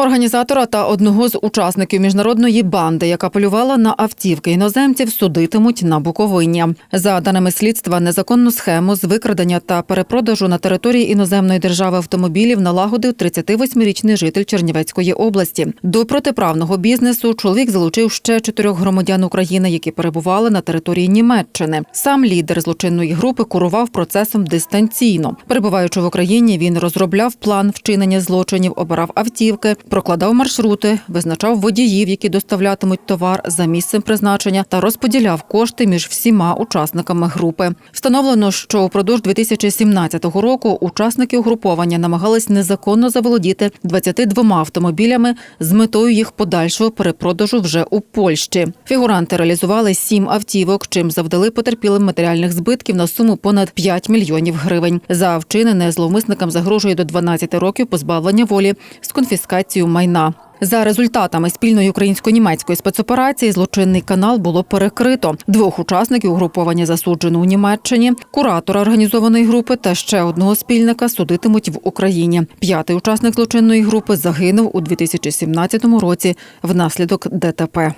Організатора та одного з учасників міжнародної банди, яка полювала на автівки іноземців, судитимуть на Буковині. За даними слідства, незаконну схему з викрадення та перепродажу на території іноземної держави автомобілів налагодив 38-річний житель Чернівецької області. До протиправного бізнесу чоловік залучив ще чотирьох громадян України, які перебували на території Німеччини. Сам лідер злочинної групи курував процесом дистанційно. Перебуваючи в Україні, він розробляв план вчинення злочинів, обирав автівки, прокладав маршрути, визначав водіїв, які доставлятимуть товар за місцем призначення, та розподіляв кошти між всіма учасниками групи. Встановлено, що упродовж 2017 року учасники угруповання намагались незаконно заволодіти 22 автомобілями з метою їх подальшого перепродажу вже у Польщі. Фігуранти реалізували сім автівок, чим завдали потерпілим матеріальних збитків на суму понад 5 мільйонів гривень. За вчинене зловмисникам загрожує до 12 років позбавлення волі з конфіскацією майна. За результатами спільної українсько-німецької спецоперації злочинний канал було перекрито. Двох учасників угруповання засуджено у Німеччині, куратора організованої групи та ще одного спільника судитимуть в Україні. П'ятий учасник злочинної групи загинув у 2017 році внаслідок ДТП.